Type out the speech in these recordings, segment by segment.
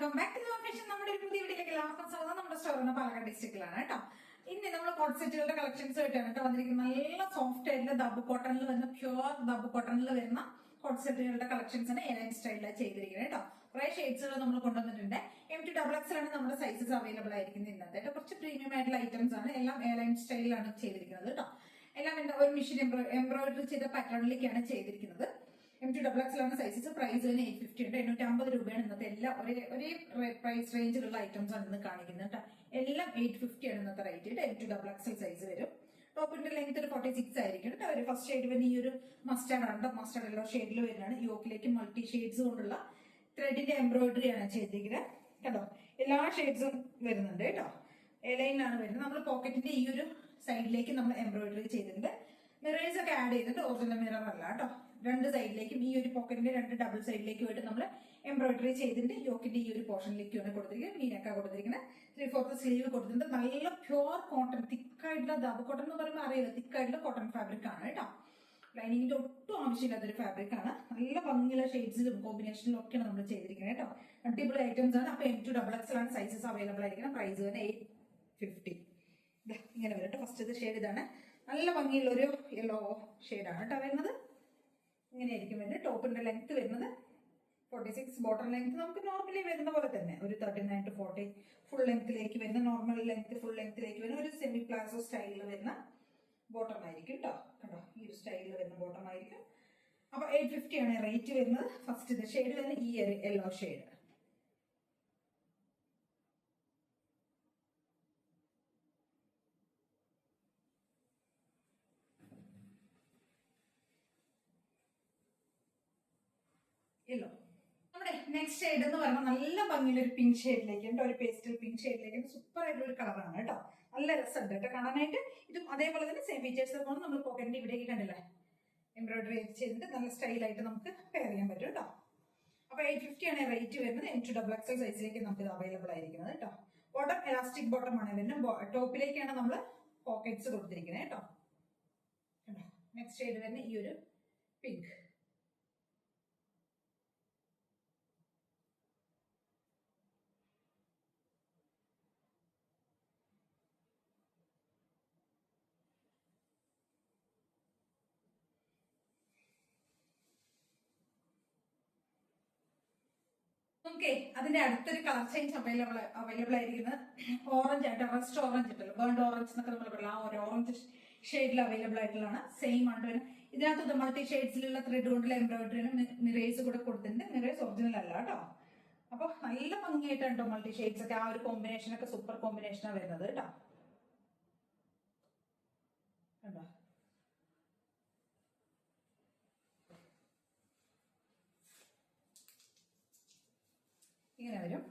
Welcome back to location. നമ്മുടെ ഒരു പുതിയ വീട്ടിലേക്ക് എല്ലാവർക്കും സ്വാഗതം. നമ്മുടെ സ്റ്റോറിന് പാലക്കാട് ഡിസ്ട്രിക്റ്റിലാണ് കേട്ടോ. ഇനി നമ്മൾ കോട്ട് സെറ്റുകളുടെ കളക്ഷൻസ് ആയിട്ടാണ് കേട്ടോ വന്നിരിക്കുന്നത്. നല്ല സോഫ്റ്റ് ആയിട്ടുള്ള ദബ് കോട്ടണിൽ വരുന്ന പ്യുവർ ദബ് കോട്ടണിൽ വരുന്ന കോട്ട് സെറ്റുകളുടെ ആണ് എലൈൻ സ്റ്റൈലിലാണ് ചെയ്തിരിക്കുന്നത് കേട്ടോ. കുറെ ഷെയ്ഡ്സുകൾ നമ്മൾ കൊണ്ടുവന്നിട്ടുണ്ട്. എം ടു ഡബിൾ എക്സ് ആണ് നമ്മുടെ സൈസസ് അവൈലബിൾ ആയിരിക്കുന്നത് ഇന്നത്തെ കുറച്ച് പ്രീമിയം ആയിട്ടുള്ള ഐറ്റംസ് ആണ്. എല്ലാം എലൈൻ സ്റ്റൈലിലാണ് ചെയ്തിരിക്കുന്നത് കേട്ടോ. എല്ലാം എന്താ ഒരു മെഷീൻ എംബ്രോയിഡറി ചെയ്ത പാറ്റേണിലേക്കാണ് ചെയ്തിരിക്കുന്നത്. എം ഡബിൾ ആണ് സൈസസ് പ്രൈസ് തന്നെ എയ്റ്റ് ഫിഫ്റ്റി ഉണ്ട്. എണ്ണൂറ്റി അമ്പത് രൂപയാണ് ഇന്നത്തെ എല്ലാ ഒരേ ഒരേ പ്രൈസ് റേഞ്ചിലുള്ള ഐറ്റംസ് ആണ് ഇന്ന് കാണിക്കുന്നത് കേട്ടോ. എല്ലാം എയ്റ്റ് ഫിഫ്റ്റി ആണ് ഇന്നത്തെ rate M to double X size വരും. ടോപ്പിന്റെ ലെങ്ത് ഒരു ഫോർട്ടി സിക്സ് ആയിരിക്കും കേട്ടോ. ഫസ്റ്റ് ഷെയ്ഡ് വരുന്ന ഈ ഒരു മസ്റ്റാർഡ് ആണ് മസ്റ്റാർഡ് എല്ലോ ഷെയ്ഡിൽ വരുന്നതാണ്. യോക്കിലേക്ക് മൾട്ടി ഷെയ്ഡ്സ് കൊണ്ടുള്ള ത്രെഡിന്റെ എംബ്രോയിഡറി ആണ് ചെയ്തിരിക്കുന്നത്. കേട്ടോ എല്ലാ ഷെയ്ഡ്സും വരുന്നുണ്ട് കേട്ടോ. എലൈനിലാണ് വരുന്നത്. നമ്മൾ പോക്കറ്റിന്റെ ഈ ഒരു സൈഡിലേക്ക് നമ്മൾ എംബ്രോയിഡറി ചെയ്തിട്ടുണ്ട്. മിറേഴ്സ് ഒക്കെ ആഡ് ചെയ്തിട്ടുണ്ട് ഒറിജിനൽ മിറർ അല്ല കേട്ടോ. രണ്ട് സൈഡിലേക്കും ഈ ഒരു പോക്കറ്റിന്റെ രണ്ട് ഡബിൾ സൈഡിലേക്കും ആയിട്ട് നമ്മൾ എംബ്രോയിഡറി ചെയ്തിട്ട് യോക്കിന്റെ ഈ ഒരു പോർഷനിലേക്കാണ് കൊടുത്തിരിക്കുന്നത്. മീനൊക്കെ കൊടുത്തിരിക്കുന്നത്. ത്രീ ഫോർത്ത് സ്ലീവ് കൊടുത്തിട്ടുണ്ട്. നല്ല പ്യുവർ കോട്ടൺ തിക്കായിട്ടുള്ള ദബ് കോട്ടൺ എന്ന് പറയുമ്പോൾ അറിയില്ല. തിക്കായിട്ടുള്ള കോട്ടൺ ഫാബ്രിക് ആണ് കേട്ടോ. ലൈനിങ്ങിന്റെ ഒട്ടും ആവശ്യമില്ലാത്തൊരു ഫാബ്രിക് ആണ്. നല്ല ഭംഗിയുള്ള ഷെയ്ഡ്സിലും കോമ്പിനേഷനിലും ഒക്കെയാണ് നമ്മൾ ചെയ്തിരിക്കുന്നത് കേട്ടോ. അടിപൊളി ഐറ്റംസ് ആണ്. അപ്പൊ എം ടു ഡബിൾ എക്സ് ആണ് സൈസസ് അവൈലബിൾ ആയിരിക്കണം പ്രൈസ് തന്നെ എയ്റ്റ് ഫിഫ്റ്റി ഇങ്ങനെ വരട്ടെ. ഫസ്റ്റ് ഷെയ്ഡ് ഇതാണ്. നല്ല ഭംഗിയുള്ള ഒരു യെല്ലോ ഷെയ്ഡാണ് കേട്ടോ വരുന്നത്. ഇങ്ങനെയായിരിക്കും വരുന്നത്. ടോപ്പിന്റെ ലെങ്ത് വരുന്നത് ഫോർട്ടി സിക്സ് ബോട്ടം ലെങ്ത് നമുക്ക് നോർമലി വരുന്ന പോലെ തന്നെ. ഒരു thirty nine to forty full ലെങ്ത്തിലേക്ക് വരുന്ന നോർമൽ ലെങ്ത് ഫുൾ ലെങ്ത്തിലേക്ക് വരുന്ന ഒരു സെമി പ്ലാസോ സ്റ്റൈലിൽ വരുന്ന ബോട്ടം ആയിരിക്കും കേട്ടോ കണ്ടോ? ഈ ഒരു സ്റ്റൈലിൽ വരുന്ന ബോട്ടം ആയിരിക്കും. അപ്പൊ എയ്റ്റ് ഫിഫ്റ്റി ആണ് റേറ്റ് വരുന്നത്. ഫസ്റ്റ് ഷെയ്ഡ് വരുന്ന ഈ യെല്ലോ ഷെയ്ഡ് യെല്ലോ നമ്മുടെ നെക്സ്റ്റ് ഷെയ്ഡ് എന്ന് പറയുമ്പോൾ നല്ല ഭംഗിയുള്ള ഒരു പിങ്ക് ഷെയ്ഡിലേക്ക് കേട്ടോ ഒരു പേസ്റ്റൽ പിങ്ക് ഷെയ്ഡിലേക്ക് സൂപ്പർ ആയിട്ടുള്ള ഒരു കളറാണ് കേട്ടോ. നല്ല രസമുണ്ട് കേട്ടോ കാണാനായിട്ട്. ഇതും അതേപോലെ തന്നെ സെയിം ഫീച്ചേഴ്സ് കൊണ്ട് നമ്മൾ പോക്കറ്റിന്റെ ഇവിടേക്ക് കണ്ടില്ലേ? എംബ്രോയിഡറി ചെയ്തിട്ട് നല്ല സ്റ്റൈലായിട്ട് നമുക്ക് പെയർ ചെയ്യാൻ പറ്റും കേട്ടോ. അപ്പൊ എയ്റ്റ് ഫിഫ്റ്റി ആണ് റേറ്റ് വരുന്നത്. എം ടു ഡബിൾ എക്സൽ സൈസിലേക്ക് നമുക്ക് ഇത് അവൈലബിൾ ആയിരിക്കുന്നത് കേട്ടോ. ബോട്ടം എലാസ്റ്റിക് ബോട്ടം ആണ് വരുന്നത്. ടോപ്പിലേക്കാണ് നമ്മൾ പോക്കറ്റ്സ് കൊടുത്തിരിക്കുന്നത് കേട്ടോ. നെക്സ്റ്റ് ഷെയ്ഡ് വരുന്ന ഈ ഒരു പിങ്ക് ഓക്കെ അതിന്റെ അടുത്തൊരു കളർ ചേഞ്ച് അവൈലബിൾ അവൈലബിൾ ആയിരിക്കുന്നത് ഓറഞ്ച് ആയിട്ട് റസ്റ്റ് ഓറഞ്ച് ഉണ്ടല്ലോ ബേൺഡ് ഓറഞ്ച് എന്നൊക്കെ നമ്മൾ പറയാം ആ ഒരു ഓറഞ്ച് ഷെയ്ഡിൽ അവൈലബിൾ ആയിട്ടുള്ളതാണ്. സെയിം ആണ് വരും ഇതിനകത്ത് മൾട്ടി ഷെയ്ഡ്സിലുള്ള ത്രെഡ് കൊണ്ടുള്ള എംബ്രോയിഡറിന് മിറേഴ്സ് കൂടെ കൊടുത്തിട്ടുണ്ട്. മിറേഴ്സ് ഒറിജിനൽ അല്ല കേട്ടോ. അപ്പൊ നല്ല ഭംഗിയായിട്ടാണ് കേട്ടോ മൾട്ടി ഷെയ്ഡ്സ് ഒക്കെ ആ ഒരു കോമ്പിനേഷൻ ഒക്കെ സൂപ്പർ കോമ്പിനേഷനാണ് വരുന്നത് കേട്ടോ കണ്ടോ ഇങ്ങനെ വരും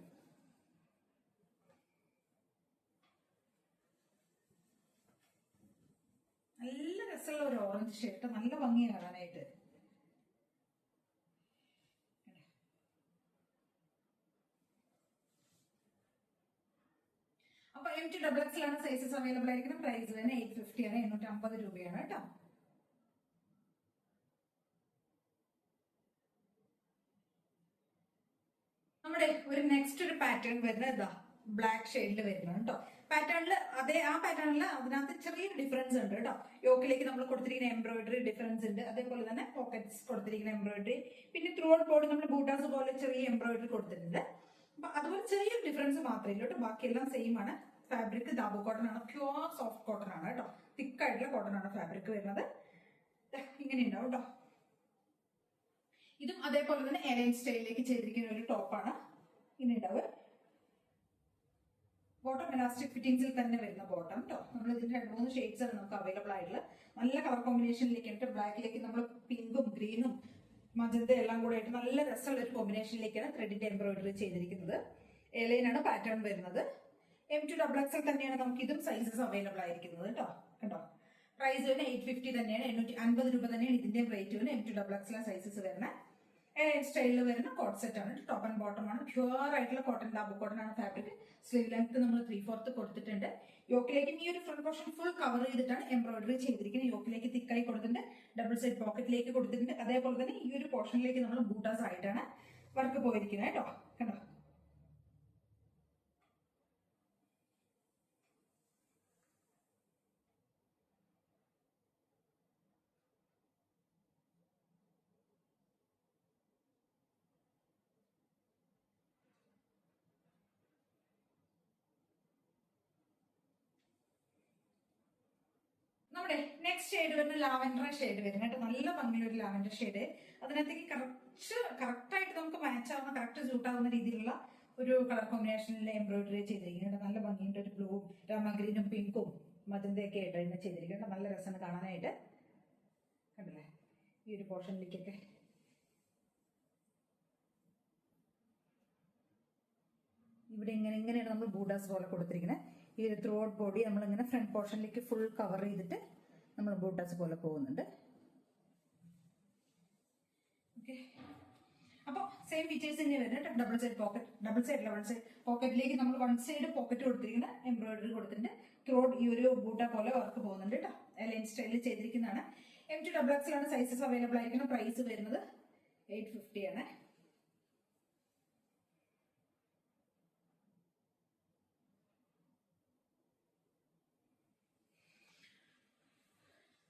നല്ല രസമുള്ള ഒരു ഓറഞ്ച് ഷർട്ട് നല്ല ഭംഗിയാണ് കാണാനായിട്ട്. അപ്പൊ എം ടു ഡബിൾ എക്സിലാണ് സൈസസ് അവൈലബിൾ ആയിരിക്കുന്നത്. പ്രൈസ് തന്നെ എയ്റ്റ് ഫിഫ്റ്റി ആണ് എണ്ണൂറ്റി അമ്പത് രൂപയാണ് കേട്ടോ. നമ്മുടെ ഒരു നെക്സ്റ്റ് ഒരു പാറ്റേൺ വരുന്നത് ഇതാ. ബ്ലാക്ക് ഷെയ്ഡിൽ വരുന്നത് കേട്ടോ പാറ്റേണിൽ അതേ ആ പാറ്റേണിൽ അതിനകത്ത് ചെറിയൊരു ഡിഫറൻസ് ഉണ്ട് കേട്ടോ യോക്കിലേക്ക് നമ്മൾ കൊടുത്തിരിക്കുന്ന എംബ്രോയിഡറി ഡിഫറൻസ് ഉണ്ട്. അതേപോലെ തന്നെ പോക്കറ്റ്സ് കൊടുത്തിരിക്കുന്ന എംബ്രോയിഡറി പിന്നെ ത്രൂ ഔട്ട് ബോർഡ് നമ്മൾ ബൂട്ടാസ് പോലെ ചെറിയ എംബ്രോയിഡറി കൊടുത്തിട്ടുണ്ട്. അപ്പൊ അതുപോലെ ചെറിയൊരു ഡിഫറൻസ് മാത്രമേ ഉള്ളൂ കേട്ടോ ബാക്കിയെല്ലാം സെയിം ആണ്. ഫാബ്രിക് ദാബു കോട്ടൺ ആണ്. പ്യുവർ സോഫ്റ്റ് കോട്ടൺ ആണ് കേട്ടോ തിക്കായിട്ടുള്ള കോട്ടൺ ആണ് ഫാബ്രിക് വരുന്നത്. ഇങ്ങനെ ഉണ്ടാവും കേട്ടോ ഇതും അതേപോലെ തന്നെ എലൈൻ സ്റ്റൈലിലേക്ക് ചെയ്തിരിക്കുന്ന ഒരു ടോപ്പാണ് ഇങ്ങനെ ഉണ്ടാവുക. ബോട്ടം എലാസ്റ്റിക് ഫിറ്റിംഗ്സിൽ തന്നെ വരുന്ന ബോട്ടം കേട്ടോ നമ്മൾ ഇതിന്റെ രണ്ട് മൂന്ന് ഷെയ്ഡ്സ് ആണ് നമുക്ക് അവൈലബിൾ ആയിട്ടുള്ളത്. നല്ല കളർ കോമ്പിനേഷനിലേക്ക് ആയിട്ട് ബ്ലാക്കിലേക്ക് നമ്മൾ പിങ്കും ഗ്രീനും മജന്ത എല്ലാം കൂടെ ആയിട്ട് നല്ല രസമുള്ള ഒരു കോമ്പിനേഷനിലേക്കാണ് ത്രെഡിന്റെ എംബ്രോയിഡറി ചെയ്തിരിക്കുന്നത്. എലൈനാണ് പാറ്റേൺ വരുന്നത്. എം ടു ഡബിൾ എക്സൽ തന്നെയാണ് നമുക്ക് ഇതും സൈസസ് അവൈലബിൾ ആയിരിക്കുന്നത് കേട്ടോ കണ്ടോ? പ്രൈസ് വരുന്ന എയ്റ്റ് ഫിഫ്റ്റി തന്നെയാണ് എണ്ണൂറ്റി അൻപത് രൂപ തന്നെയാണ് ഇതിന്റെ റേറ്റ് വരുന്നത് M to double XL sizes വരുന്നത്. സ്റ്റൈലിൽ വരുന്ന കോട്ട് സെറ്റ് ആണ്. ടോപ്പ് ആൻഡ് ബോട്ടം ആണ്. പ്യുവർ ആയിട്ടുള്ള കോട്ടൺ ലാബ് കോട്ടൺ ആണ് ഫാബ്രിക് സ്ലീവ് ലെങ്ത് നമ്മൾ ത്രീ ഫോർത്ത് കൊടുത്തിട്ടുണ്ട്. യോക്കിലേക്ക് ഈ ഒരു ഫ്രണ്ട് പോർഷൻ ഫുൾ കവർ ചെയ്തിട്ടാണ് എംബ്രോയിഡറി ചെയ്തിരിക്കുന്നത്. യോക്കിലേക്ക് തിക്കായി കൊടുത്തിട്ടുണ്ട്. ഡബിൾ സൈഡ് പോക്കറ്റിലേക്ക് കൊടുത്തിട്ടുണ്ട്. അതേപോലെ തന്നെ ഈ ഒരു പോർഷനിലേക്ക് നമ്മൾ ബൂട്ടാസ് ആയിട്ടാണ് വർക്ക് പോയിരിക്കുന്നത്. കേട്ടോ? കണ്ടോ? നെക്സ്റ്റ് ഷെയ്ഡ് വരുന്ന ലാവൻഡർ ഷെയ്ഡ് വരും കേട്ടോ. നല്ല ഭംഗിയുള്ള ഒരു ലാവൻഡർ ഷെയ്ഡ് അതിനകത്തേക്ക് കറക്റ്റ് കറക്റ്റ് ആയിട്ട് നമുക്ക് മാച്ച് ആവുന്ന കറക്റ്റ് സ്യൂട്ട് ആവുന്ന രീതിയിലുള്ള ഒരു കളർ കോമ്പിനേഷനിൽ എംബ്രോയിഡറി ചെയ്തിരിക്കുന്നുണ്ട് നല്ല ഭംഗിയുണ്ട്. ഒരു ബ്ലൂ രാമഗ്രീനും പിങ്കും മജന്തയൊക്കെ ആയിട്ട് തന്നെ ചെയ്തിരിക്കുന്നുണ്ട് നല്ല രസമാണ് കാണാനായിട്ട്. കണ്ടില്ലേ? ഈ ഒരു പോർഷനിലേക്കൊക്കെ ഇവിടെ ഇങ്ങനെ ഇങ്ങനെയാണ് നമ്മൾ ബൂഡാസ് പോലെ കൊടുത്തിരിക്കുന്നത്. ഈ ഒരു ത്രൂ ഔട്ട് ബോഡി നമ്മൾ ഇങ്ങനെ ഫ്രണ്ട് പോർഷനിലേക്ക് ഫുൾ കവർ ചെയ്തിട്ട് നമ്മൾ ബൂട്ടാസ് പോലെ പോകുന്നുണ്ട്. ഓക്കെ അപ്പോൾ സെയിം ഫീച്ചേഴ്സ് തന്നെ വരുന്നത് double side pocket double side double side പോക്കറ്റിലേക്ക് നമ്മൾ വൺ സൈഡ് പോക്കറ്റ് കൊടുത്തിരിക്കുന്ന എംബ്രോയിഡറി കൊടുത്തിട്ടുണ്ട്. ത്രോഡ് ഈ ഒരു ബൂട്ട പോലെ വർക്ക് പോകുന്നുണ്ട് കേട്ടോ ലൈൻ സ്റ്റൈലിൽ ചെയ്തിരിക്കുന്നതാണ്. എം ടു ഡബിൾ എക്സിലാണ് സൈസസ് അവൈലബിൾ ആയിരിക്കുന്ന പ്രൈസ് വരുന്നത് എയ്റ്റ് ഫിഫ്റ്റി ആണ്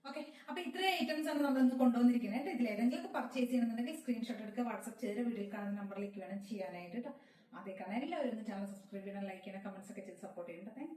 ഓക്കെ അപ്പൊ ഇത്രയും ഐറ്റംസ് ആണ് നമ്മൾ കൊണ്ടുവന്നിരിക്കുന്നത് ഇതിൽ ഏതെങ്കിലും പർച്ചേസ് ചെയ്യണമെന്നുണ്ടെങ്കിൽ സ്ക്രീൻഷോട്ട് എടുക്കുക വാട്സ്ആപ്പ് ചെയ്ത് വീഡിയോ കാണുന്ന നമ്പറിലേക്ക് വേണം ചെയ്യാനായിട്ട് കേട്ടോ. അതേ കാണാൻ എല്ലാവരും ചാനൽ സബ്സ്ക്രൈബ് ചെയ്യണം ലൈക്ക് ചെയ്യണം കമന്റ്സ് ഒക്കെ ചെയ്ത് സപ്പോർട്ട് ചെയ്യണം താങ്ക്